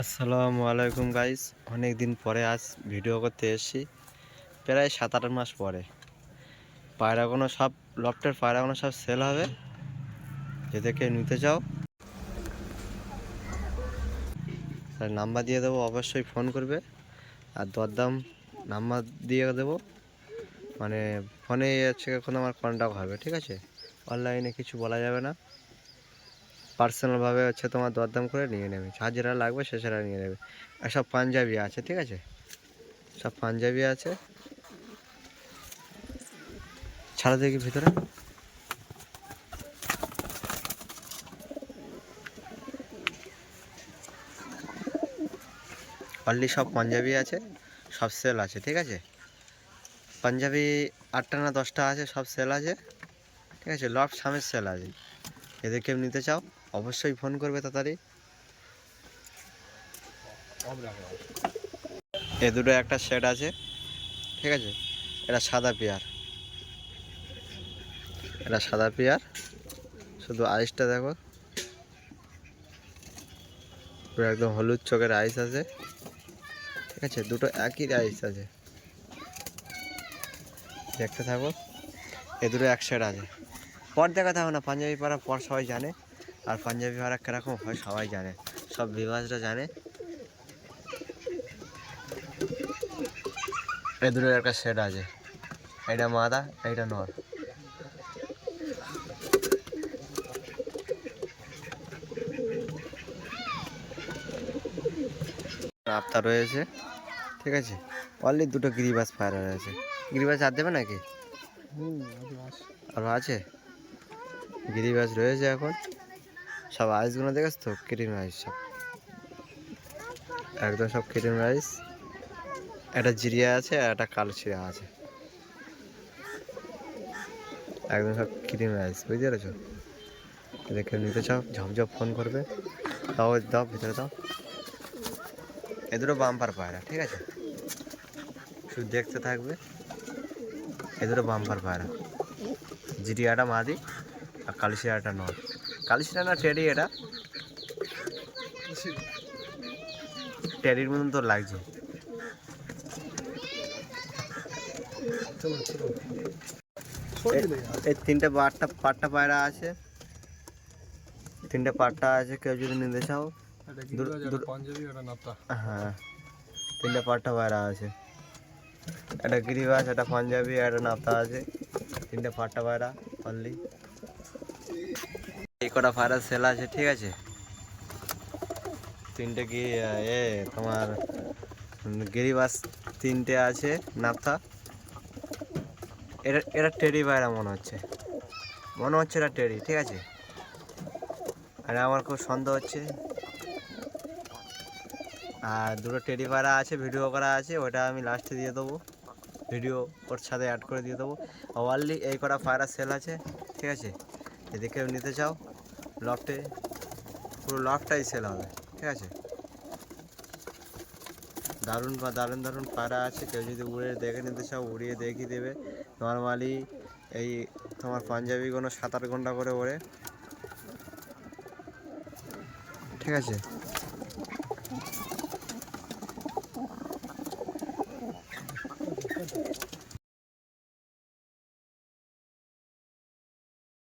আসসালামু আলাইকুম গাইস অনেক দিন পরে আজ ভিডিও করতে এসেছি। প্রায় সাত আট মাস পরে। পায়রাগুলো সব, লফটের পায়রাগুলো সব সেল হবে। যদি কেউ নিতে চাও। তাহলে নাম্বার দিয়ে দেবো, অবশ্যই ফোন করবে। আর দরদাম নাম্বার দিয়ে দেবো। মানে ফোনে হচ্ছে কোনো আমার কন্ট্যাক্ট হবে, ঠিক আছে? অনলাইনে কিছু বলা যাবে না। পার্সোনালভাবে হচ্ছে তোমার দরদাম করে নিয়ে নেবে। যা যেটা লাগবে সে সেটা নিয়ে নেবে। আর সব পাঞ্জাবি আছে, ঠিক আছে? সব পাঞ্জাবি আছে। ছাড়া দেখি ভিতরে। অনলি সব পাঞ্জাবি আছে, সব সেল আছে, ঠিক আছে? পাঞ্জাবি আটটা না দশটা আছে, সব সেল আছে, ঠিক আছে? লফট সামের সেল আছে। কেউ নিতে চাও? অবশ্যই ফোন করবে তাড়াতাড়ি। এ দুটো একটা সেট আছে, ঠিক আছে? এটা সাদা পেয়ার। এটা সাদা পেয়ার। শুধু আইসটা দেখো। একদম হলুদ চোখের আইস আছে। ঠিক আছে? দুটো একই আইস আছে। দেখতে থাকো। এ দুটো এক সেট আছে। পর দেখা থাকো না পাঞ্জাবি পাড়া পর সবাই জানে। আর পাঞ্জাবি পাড়া কীরকম হয় সবাই জানে সব বিভাজরা জানে। এ দুটোর একটা সেট আছে এটা মাদা এইটা নর। আফতার রয়েছে ঠিক আছে? অনলি দুটো গিরিবাস ফায়ার রয়েছে। গিরিবাস আর দেবে নাকি? আরও আছে? গিরিবাস রয়েছে এখন। সব আইসগুলো দেখেছ তো? ক্রিম আইস সব। একদম সব ক্রিম রাইস। একটা জিরিয়া আছে আর একটা কালো চিরা আছে। একদম সব ক্রিম রাইস, বুঝতে পেরেছ? দেখে নিতে চাও ঝপঝপ ফোন করবে। তাও দাও, ভিতরে দাও। এ দুটো বাম্পার পায়রা, ঠিক আছে? শুধু দেখতে থাকবে। এ দুটো বাম্পার পায়রা। জিরিয়াটা মাদি আর কালিশিয়াটা নর কালিশিয়া না টেডি এটা? টেডির মতন তো লাগছে। এই তিনটে পাটটা পাট্টা পায়রা আছে। তিনটে পাট্টা আছে কেউ যদি নিতে চাও। হ্যাঁ। তিনটে পাট্টা পায়রা আছে। একটা গিরিবাস একটা পাঞ্জাবি একটা নাপ্তা আছে। তিনটে পাট্টা পায়রা অনলি এই কটা পায়রা সেল আছে, ঠিক আছে? তিনটে কি, এ, তোমার গিরিবাস তিনটে আছে নাথা এটা এটা টেরি পায়রা মনে হচ্ছে। মনে হচ্ছে এটা টেরি ঠিক আছে? আর আমার খুব সন্দেহ হচ্ছে। আর দুটো টেডি পায়রা আছে ভিডিও করা আছে, ওটা আমি লাস্টে দিয়ে দেবো। ভিডিও ওর সাথে অ্যাড করে দিয়ে দেবো। ওয়ারলি এই কটা পায়রা সেল আছে, ঠিক আছে? যদি কেউ নিতে চাও লফটে পুরো লফটাই সেল হবে, ঠিক আছে? দারুণ বা দারুণ দারুণ পায়রা আছে, কেউ যদি উড়ে দেখে নিতে চাও, উড়িয়ে দেখিয়ে দেবে। নর্মালি এই তোমার পাঞ্জাবি কোনো সাত আট ঘণ্টা করে ওড়ে। ঠিক আছে?